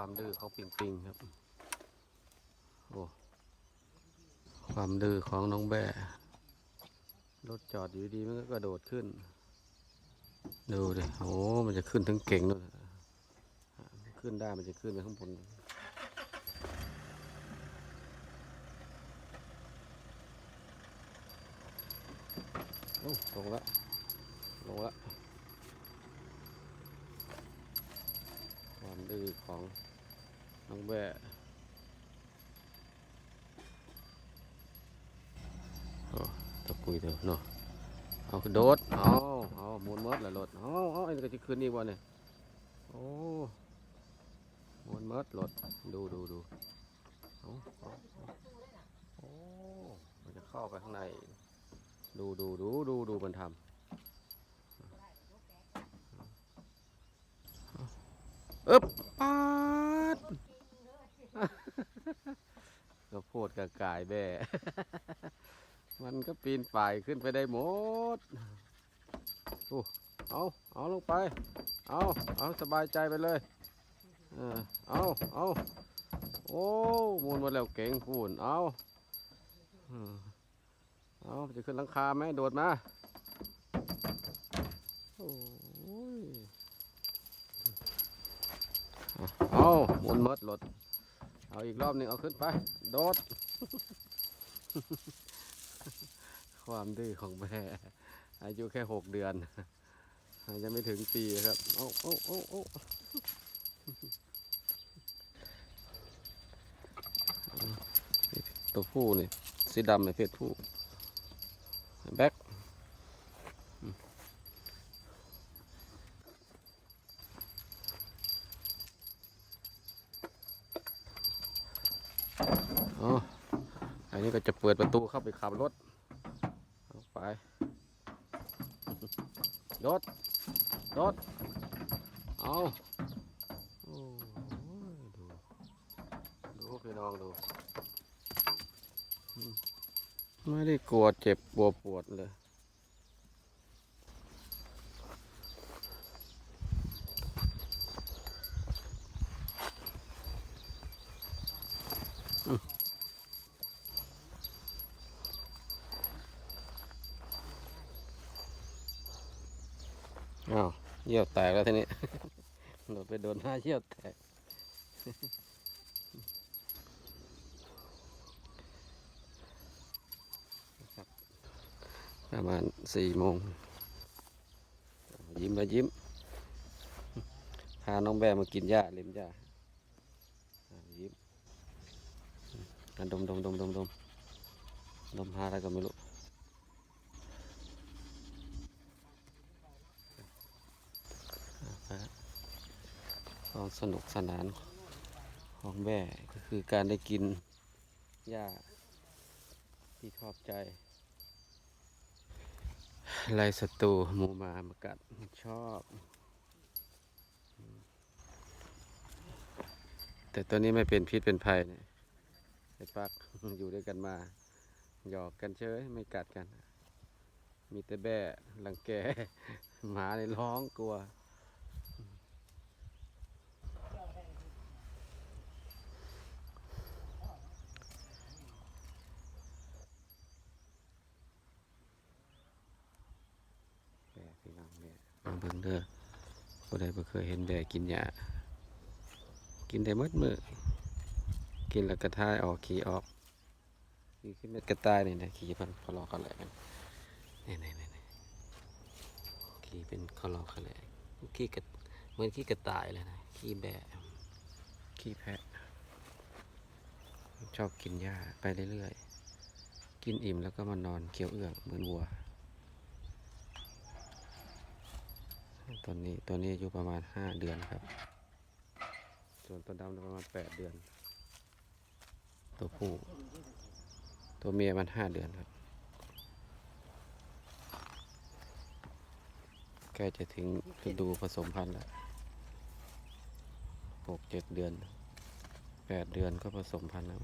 ความดื้อของปิงปิงครับ โอ้ ความดื้อของน้องแบ่รถจอดอยู่ดีๆมันก็กระโดดขึ้น ดูดิ โอ้ มันจะขึ้นถึงเก่งนู่นอะขึ้นได้มันจะขึ้นไปข้างบนโอ้ลงละลงละความดื้อของ น้องแบ่ตะกุยเถอะเนาะเอาคือโดดเอาเอาหมุนมดละรถเอาเอาไอ้ก็จะขึ้นอีกวะเนี่ยโอ้หมุนมดรถดูดูดูเอาโอ้มันจะเข้าไปข้างใน ดูดูดูดูดูมันทำอึ๊บป้า ก็โพดกับกายแบ่ มันก็ปีนป่ายขึ้นไปได้หมดโอ้เอาเอาลงไป เอาเอาสบายใจไปเลยเออเอาเอาโอ้มูนหมดแล้วเก่งพูนเอาเอาจะขึ้นหลังคาไหมโดดมาโอ้ยเอาหมุนมดรถ เอาอีกรอบหนึ่งเอาขึ้นไป โดด ความดื้อของแม่อายุแค่หกเดือนยังไม่ถึงปีครับ โอ้โอ้โอ้โอ้ตัวผู้นี่สีดำในเพศผู้ แบ็คอ๋ออั นี้ก็จะเปิดประตูเข้าไปขับรถไปรถรถเอาอดูดูพี่น้องดู ไม่ได้กลัวเจ็บกลัวปวดเลย อ้าวเยี่ยวแตกแล้วทีนี้โดดไปโดนหน้าเยี่ยวแตก ประมาณสี่โมง ยิ้มแล้วยิ้ม พาน้องแบมากินหญ้าเล็มหญ้ายิ้มอะดมดมดมดมดมดมหาอะไรก็ไม่รู้ ความสนุกสนานของแม่ก็คือการได้กินหญ้าที่ชอบใจไล่ศัตรูหมูมามากัดชอบ แต่ตัวนี้ไม่เป็นพิษเป็นภัยเนี่ยไอ้ปักอยู่ด้วยกันมา หยอกกันเฉยไม่กัดกัน มีแต่แบ่รังแกหมาในร้องกลัว แบะพี่น้องแบะมา เบิ่งเด้อผู้ใดบ่เคยเห็นแบกินหญ้ากินได้หมดมือกินแล้วกระทายออกขี้ออกนี่คือเม็ดกระต่ายนี่นะขี้มันเขาลอกเขาแหลกนี่นี่นี่นี่ขี้เป็นเขาลอกเขาแหลกขี้กระเหมือนขี้กระต่ายเลยนะขี้แบะขี้แพะ ชอบกินหญ้าไปเรื่อยๆกินอิ่มแล้วก็มานอนเคี้ยวเอื้องเหมือนวัว ตัวนี้ตัวนี้อายุประมาณห้าเดือนครับ ส่วนตัวดำประมาณแปดเดือน ตัวผู้ ตัวเมียมันห้าเดือนครับ ใกล้จะถึงฤดูผสมพันธุ์แล้วหกเจ็ดเดือนแปดเดือนก็ผสมพันธุ์แล้ว